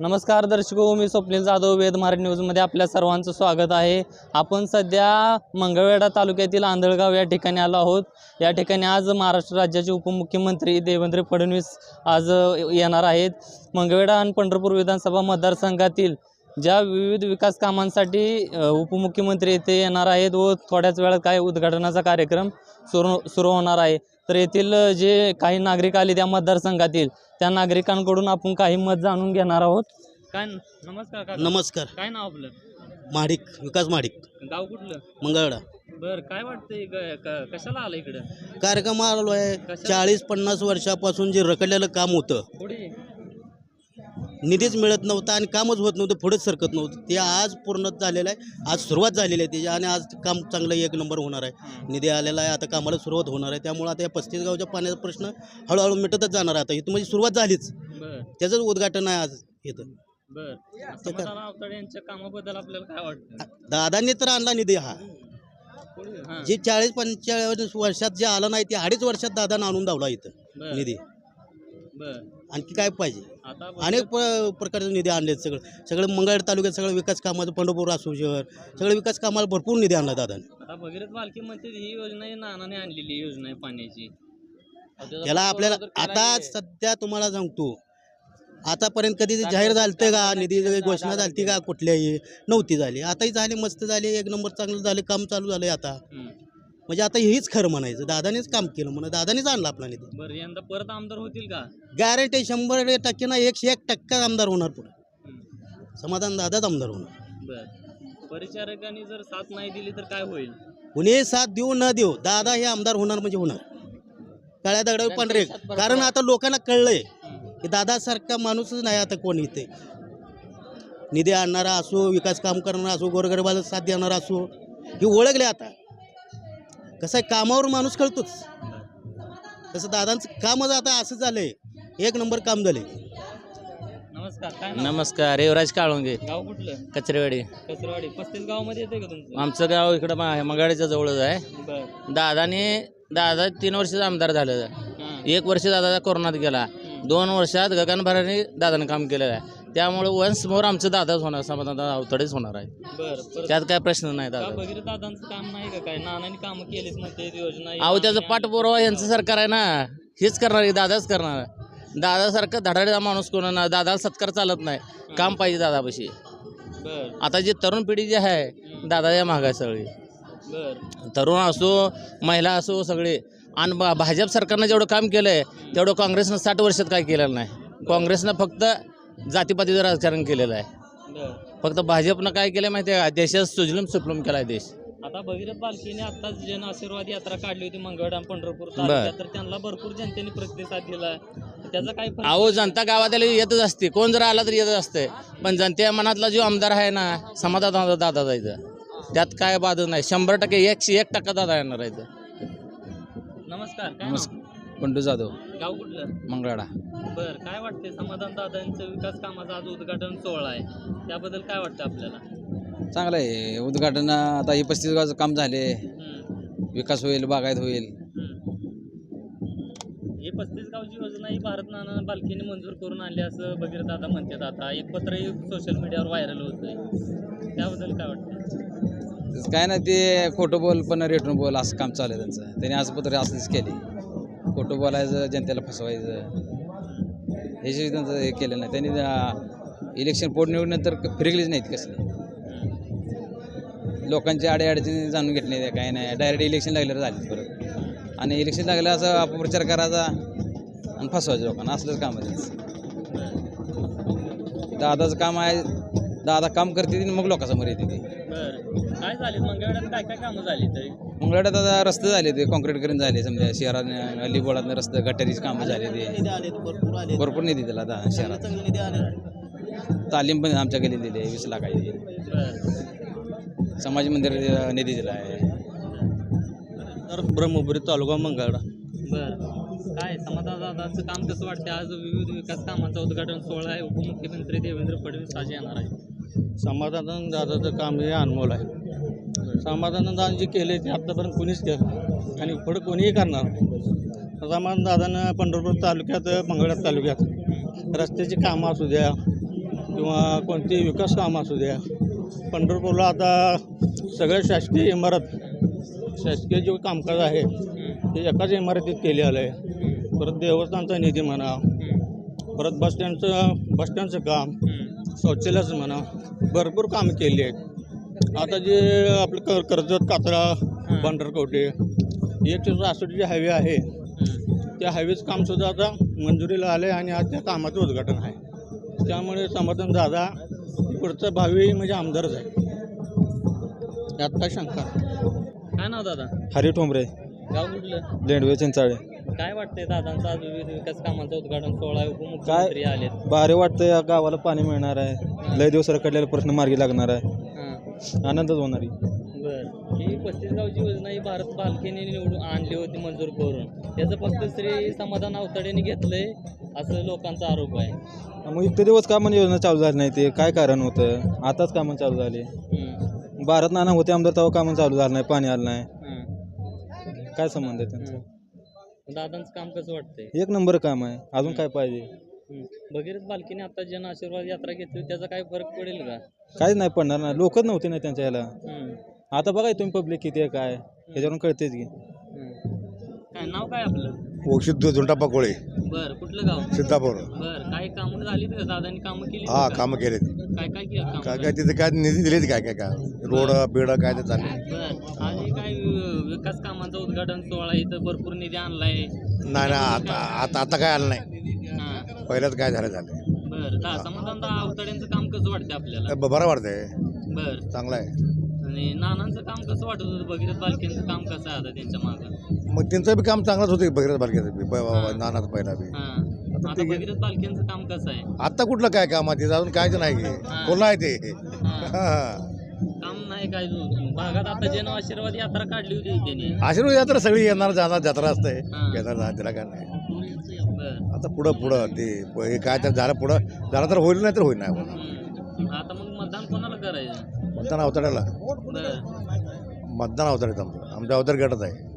नमस्कार दर्शको मी स्वप्नील जाधव वेद न्यूजमध्ये आपल्या सर्वांचं स्वागत आहे. आपण सध्या मंगळवेढा तालुक्यातील आंधळगाव या ठिकाणी आलो आहोत. या ठिकाणी आज महाराष्ट्र राज्याचे उपमुख्यमंत्री देवेंद्र फडणवीस आज येणार आहेत. मंगळवेढा आणि पंढरपूर विधानसभा मतदारसंघातील ज्या विविध विकास कामांसाठी उपमुख्यमंत्री येथे येणार आहेत व थोड्याच वेळात काय उद्घाटनाचा कार्यक्रम सुरू सुरू होणार आहे. तर येथील जे काही नागरिक आले त्या मतदारसंघातील त्या नागरिकांकडून आपण काही मत जाणून घेणार आहोत. काय नमस्कार काका. नमस्कार. काय नाव आपलं? महाडिक विकास महाडिक गाव कुठलं? मंगळवेढा. बर काय वाटतंय ग- क- कशाला आलं इकडं? कार्यक्रम आलो आहे. चाळीस पन्नास वर्षापासून जे रखडलेलं काम होतं पुढे? निधीच मिळत नव्हता आणि कामच होत नव्हतं पुढेच सरकत नव्हतं. ते आज पूर्ण झालेलं आहे. आज सुरुवात झालेली आहे त्याची आणि आज काम चांगलं एक नंबर होणार आहे. निधी आलेला आहे आता कामाला सुरुवात होणार आहे. त्यामुळे आता या पस्तीस गावच्या पाण्याचा प्रश्न हळूहळू मिटतच जाणार आहे आता. इथं म्हणजे सुरुवात झालीच. त्याचंच उद्घाटन आहे आज इथं. दादांनी तर आणला निधी हा. जे चाळीस पंचेचाळीस वर्षात जे आलं नाही ते अडीच वर्षात दादानं आणून दावला इथं निधी. आणखी काय पाहिजे? अनेक प प्रकारचे निधी आणलेत सगळं. सगळं मंगळ तालुक्यात सगळं विकास कामाचं पंढरपूर असू शहर सगळं विकास कामाला भरपूर निधी आणला दादाने. आता भगीरथ बालकी म्हणते ही योजना आहे नानाने आणलेली योजना आहे पाण्याची. त्याला आपल्याला आता. सध्या तुम्हाला सांगतो आतापर्यंत कधी ते जाहीर झालतं का? निधी घोषणा झालती का? कुठल्याही? नव्हती झाली. आताही झाली मस्त झाली. एक नंबर चांगलं झालं काम चालू झालंय आता. म्हणजे आता हेच खरं म्हणायचं. दादानेच काम केलं म्हणून दादानेच आणला आपला निधी. बरं यंदा परत आमदार होतील का? गॅरंटी शंभर टक्के ना एकशे एक टक्का आमदार होणार पुढे. समाधान दादाच आमदार होणार. बर. परिचारकांनी जर साथ नाही दिली तर काय होईल? कुणी साथ देऊ न देऊ दादा हे आमदार होणार म्हणजे होणार. काळ्या दगडावर पांढरे. कारण आता लोकांना कळलंय की दादासारखा माणूसच नाही आता कोणी इथे. निधी आणणारा असो विकास काम करणारा असो गोरगरिबाला साथ देणारा असो हे ओळखले आता. कसं आहे कामावर माणूस कळतोच तसं दादांचं कामच आता असं झालंय एक नंबर काम झाले नमस्कार काय नाव? नमस्कार युवराज काळुंगे. गाव कुठलं? कचरेवाडी. कचरवाडी. पस्तीस गावामध्ये येते का तुमचं? आमचं गाव इकडं मा- मंगळाच्या जवळच आहे. बर. दादाने दादा तीन वर्षाचा आमदार झालं हां. एक वर्ष दादा कोरोनात गेला. दोन वर्षात गगनभराने दादाने काम केलेलं आहे. त्यामुळे वन्स मोर आमचं दादाच होणार समाधान अवतडेच होणार आहे बर परत त्यात काय प्रश्न नाही का दादा. भगीरथ दादांचं काम नाही का? काय नानांनी काम केलीच म्हणते योजना अहो त्याचं पाठपुरावा यांचं सरकार आहे ना. हेच करणार आहे दादाच करणार आहे. दादासारखं धडाडीचा माणूस कोण ना दादा सत्कार चालत नाही. काम पाहिजे दादापाशी. बर. आता जी तरुण पिढी जी आहे दादाच्या माग आहे सगळी. बर. तरुण असो महिला असो सगळे. आणि भा- भाजप सरकारनं जेवढं काम केलं आहे तेवढं काँग्रेसनं साठ वर्षात काय केलेलं नाही. काँग्रेसनं फक्त जातीपातीचं राजकारण केलेलं आहे. फक्त भाजपनं काय केलं माहिती आहे का? देशात सुजलम सुफलम केला देश. आता भगीरथ बालकीने आताच जन आशीर्वाद यात्रा काढली होती आणि पंढरपूर तालुक्यात. तर त्यांना भरपूर जनतेने प्रतिसाद दिला. तर त्याचा काय फरक अहो जनता गावात येतच असते. कोण जर आला तर येतच असते. पण जनते मनातला जो आमदार आहे ना समाधान दादा जायचं त्यात काय बाधत नाही. शंभर टक्के एकशे एक टक्का दादा येणार आहे इथं. नमस्कार काय नाव? बंडू जाधव. गाव कुठलं? मंगळाडा. बर काय वाटते समाधान दादांचं विकास कामाचा आज उद्घाटन सोहळा आहे. त्याबद्दल काय वाटतं आपल्याला? चांगलं आहे. उद्घाटन आता हे पस्तीस गावचं काम झाले. हम्म, विकास होईल बागायत होईल. हम्म. ही पस्तीस गावची योजना ही भारत नाना बालकीने मंजूर करून आणली असं भगीरथ दादा म्हणतात. आता एक पत्रही सोशल मीडियावर व्हायरल होतंय. त्याबद्दल काय वाटतं काय नाही ते खोटं बोल पण रेटून बोल असं काम चालू आहे त्यांचं. त्यांनी आज पत्र असंच केले. खोटं बोलायचं जनतेला फसवायचं. हे जे त्यांचं हे केलं नाही त्यांनी इलेक्शन पोट निवडल्यानंतर फिरकलीच नाहीत कसले. लोकांची अडीअडचणी जाणून घेतली नाही काय नाही. डायरेक्ट इलेक्शन लागल्यावर झालीच परत. आणि इलेक्शन लागलं असं अपप्रचार करायचा आणि फसवायचं लोकांना. असलंच काम आहे दादाचं काम आहे दादा काम करते ती आणि मग लोकांसमोर येते ती. बर. काय झाले? मंगळवेढ्यात काय काय कामं झाली तरी मंगळवाड्यात आता रस्ते झाले ते कॉन्क्रीट करून झाले समजा शहरात अलीबोळातनं रस्ते गटारीची कामं झाले ते. निधी आले भरपूर आले भरपूर निधी दिला आता शहरात. चांगले निधी आले तालीम पण आमच्या गेली दिली वीस लाखाची बर समाज मंदिर अं, निधी दिला आहे. तर ब्रह्मपुरी तालुका मंगळा बर. काय समाधान दादांचं काम कसं वाटतं आज विविध विकास कामाचा उद्घाटन सोहळा आहे. उपमुख्यमंत्री देवेंद्र फडणवीस आज येणार आहे समाधान दादाचं काम हे अनमोल आहे. समाधान दादा जे केले ते आत्तापर्यंत कोणीच केलं आणि पुढं कोणीही करणार समाधान दादानं पंढरपूर तालुक्यात मंगळा तालुक्यात रस्त्याची कामं असू द्या किंवा कोणती विकास कामं असू द्या पंढरपूरला आता सगळं शासकीय इमारत शासकीय जे कामकाज आहे ते एकाच इमारतीत केले आलं आहे परत देवस्थानचा निधी म्हणा परत बसस्टँडचं बसस्टँडचं काम शौचालयाचं म्हणा भरपूर कामं केली आहेत. आता जे आपलं कर कर्जत कात्रा पंढरकवटे एकशे सहासष्ट जे हायवे आहे त्या हायवेचं कामसुद्धा आता मंजुरीला आलं आहे आणि आज त्या कामाचं उद्घाटन आहे. त्यामुळे समाधान दादा पुढचा भावी म्हणजे आमदारच आहे. यात काय शंका. काय नाव दादा? हरी ठोंबरे. गाव कुठलं? लेंडवे चिंचाळे. काय वाटतंय दादांचा आज विविध विकास कामांचं उद्घाटन सोहळा उपमुख्यमंत्री आलेत? भारी वाटतं या गावाला पाणी मिळणार आहे. लय दिवस रखडलेला प्रश्न मार्गी लागणार आहे. आनंदच होणार आहे. बर. ही पस्तीस गावची योजना ही भारत बालकेने निवडून आणली होती मंजूर करून. त्याचं फक्त श्री समाधान अवतडेने घेतलंय असं लोकांचा आरोप आहे. मग इतके दिवस का म्हणजे योजना चालू झाली नाही ते? काय कारण होतं? आताच कामं चालू झाली. हम्म, भारत नाना होते आमदार तेव्हा कामं चालू झालं नाही पाणी आलं नाही. हम्म, काय संबंध आहे त्यांचा? हम्म. दादांचं काम कसं वाटतंय? एक नंबर काम आहे. अजून काय पाहिजे? हम्म. भगीरथ बालकीने आता जन आशीर्वाद यात्रा घेतली त्याचा काय फरक पडेल का? काहीच नाही पडणार ना. लोकच नव्हते ना त्यांच्या ह्याला. हम्म, आता बघा तुम्ही पब्लिक किती आहे काय? ह्याच्यावरून कळतेच की. हम्म. काय नाव काय आपलं? ओक्षित झुंटाप्पा कोळे बर कुठलं गाव? सिद्धापूर. बर काय कामं झाली का? दादांनी कामं केली हा? कामं केले काय काय केलं काय तिथे काय निधी दिलेत काय काय काय रोड बिड काय ते चालले? बर. आणि काय विकास कामांचं उद्घाटन सोहळा इथं भरपूर निधी आणलाय. नाही नाही आता आता आता काय आलं नाही. हा. पहिल्याच काय झालं झालं. बर दा समाधान दा अवतड्यांचं काम कसं वाटतं आपल्याला? ब- बरं वाटतंय. बर. चांगलं आहे. आणि नानांचं काम कसं वाटत होतं? भगीरथ बालकेंचं काम कसं आहे आता त्यांच्या मागं? मग त्यांचं बी काम चांगलंच होतं भगीरथ बालकेचं बी. ब- ब- नानाचं पहिला बी. हा. आता भगीरथ बालकेंचं काम कसं आहे? आता कुठलं काय काम आहे? तिथं अजून कायच नाही की कोणला आहे ते. हा. हा. काम नाही काय जो- भागात आता जन आशीर्वाद यात्रा काढली होती त्यांनी. आशीर्वाद यात्रा सगळी येणार जाणार जत्रा असते. हा. येणार जाणार तिला काय नाही. बर. आता पुढं पुढं ते प- हे काय तर झालं पुढं. झालं तर होईल नाही तर होईल नाही हम्म. आता मग मतदान कोणाला करायचं? मतदान अवतड्याला. बर. मतदान अवतड्याचं आमचं. आमच्या अवतर गटच आहे.